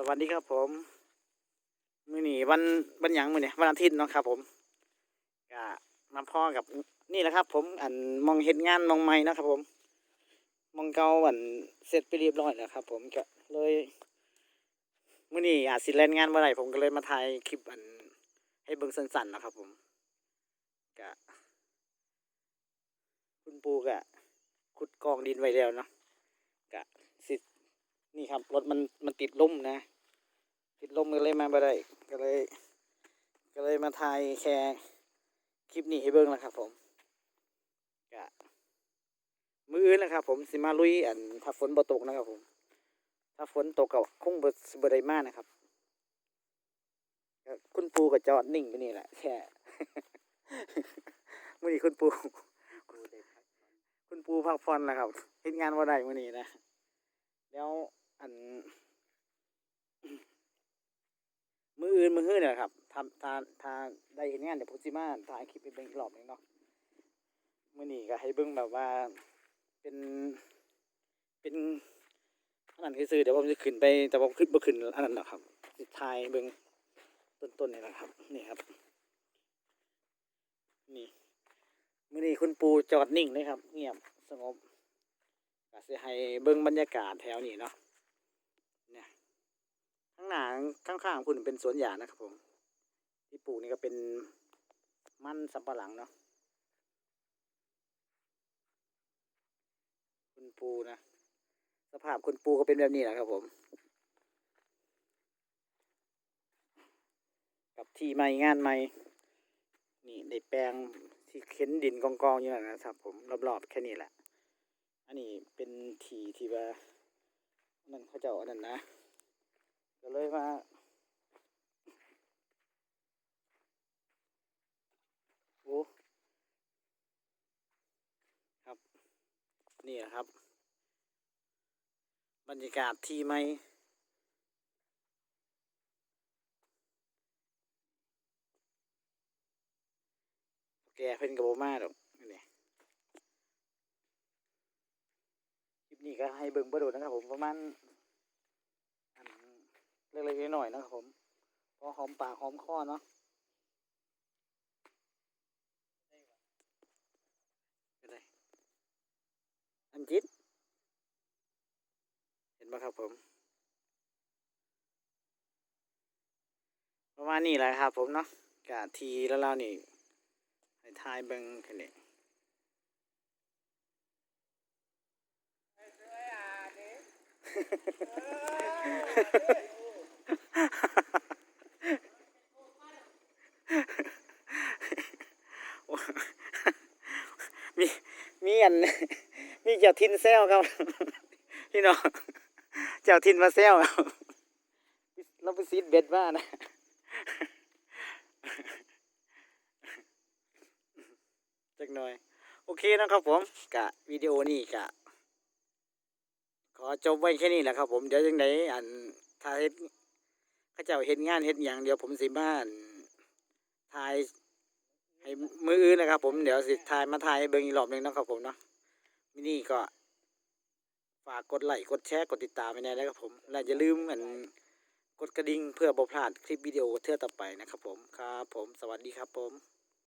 สวัสดีครับผมมื้อนี้วันวันหยังมื้อนี้วันอาทิตย์เนาะครับ ผมก็มาพ่อกับนี่แหละครับ ผมอันมองเฮ็ดงานมองใหม่นะครับ ผม มองเก่าอันเสร็จไปเรียบร้อยแล้วครับ ผมก็เลยมื้อนี้อาจสิแล่นงานบ่อได้ผมก็เลยมาถ่ายคลิปอัน ให้เบิ่งสั้นๆเนะครับ ผมก็คุณปู่ก็ขุดกองดินไว้แล้วเนาะ นี่ครับรถมันมันติดล่มนะ ติดล่มก็เลยมาบ่ได้ก็เลย ก็เลยมาถ่ายแค่คลิปนี้ให้เบิ่งแล้วครับ ผมก็มืออื่นนะครับ ผมสิมาลุยอันถ้าฝนบ่ตกนะครับ ผม ถ้าฝนตกก็คงบ่สบ่ได้มากนะครับก็คุณปูก็จอดนิ่งไปนี่แหละแค่มื้อนี้คุณปู คุณปูพักผ่อนนะครับเฮ็ดงานบ่าได้มื้อนี้นะ แล้ว อัน มืออื่นมือฮื้อเนี่ยครับทำถ้าถ้าได้เห็นงานเดี๋ยวผมสิมาถ่ายคลิปไปเบ่งกรอบหนึงเนาะมื้อนี้ก็ให้เบิ่งแบบว่าเป็นเป็นอันนั้นคือซื้อเดี๋ยวผมจะขึ้นไปแต่ผมขึ้นบ่ขึ้นอันนั้นหรอครับสิถ่ายเบิ่งต้นๆนี่แหละครับ นี่ครับ นี่มื้อนี้คุณปูจอดนิ่งเลยครับ เงียบสงบก็สิให้เบิ่งบรรยากาศแถวนี้เนาะ ข้างหน้าข้างๆคุณเป็นสวนยางนะครับผมที่ปลูกนี่ก็เป็นมันสำปะหลังเนาะคุณปูนะ สภาพคุณปูก็เป็นแบบนี้แหละครับผม กับที่ใหม่งานใหม่นี่ในแปลงที่เข็นดินกองๆอยู่นั่นนะครับ ผมรอบๆแค่นี้แหละ อันนี้เป็นทีที่ว่านั่นเขาเจ้าอันนั้นนะ ก็เลยมาโอ้ครับ นี่แหละครับ บรรยากาศที่ไม่แกเพิ่นกับโบมาดอกนี่คลิปนี้ก็ให้เบิ่งประโดดนะครับผมประมาณ เล็กๆน้อยๆนะครับผมพอหอมปากหอมคอเนาะเป็นไรอันจิตเห็นไหมครับผม ประมาณนี้แหละครับผมเนาะกะทีแล้วเรานี่ให้ทายเบิ่งแค่นี้ มีมีอันมีเจ้าทินแซวครับ พี่น้องเจ้าทินมาแซวครับเราไปซีดเบ็ดมานะจักหน่อย โอเคนะครับผมกะวิดีโอนี้กะ ขอจบไว้แค่นี้แหละครับผม เดี๋ยวจังไดอันถ้าเฮ็ด ขาเจ้าเห็นงานเห็นอย่างเดียวผมสิบ้านถ่ายให้มืออื่นนะครับ ผมเดี๋ยวสิถ่ายมาถ่ายเบิ้งอีกรอบหนึ่งนะครับผมเนาะมินี่ก็ฝากกดไลค์กดแชร์กดติดตามไปแน่แล้วครับผมและอย่าลืมอันกดกระดิ่งเพื่อบ่พลาดคลิปวิดีโอเทื่อต่อไปนะครับผมครับผมสวัสดีครับผม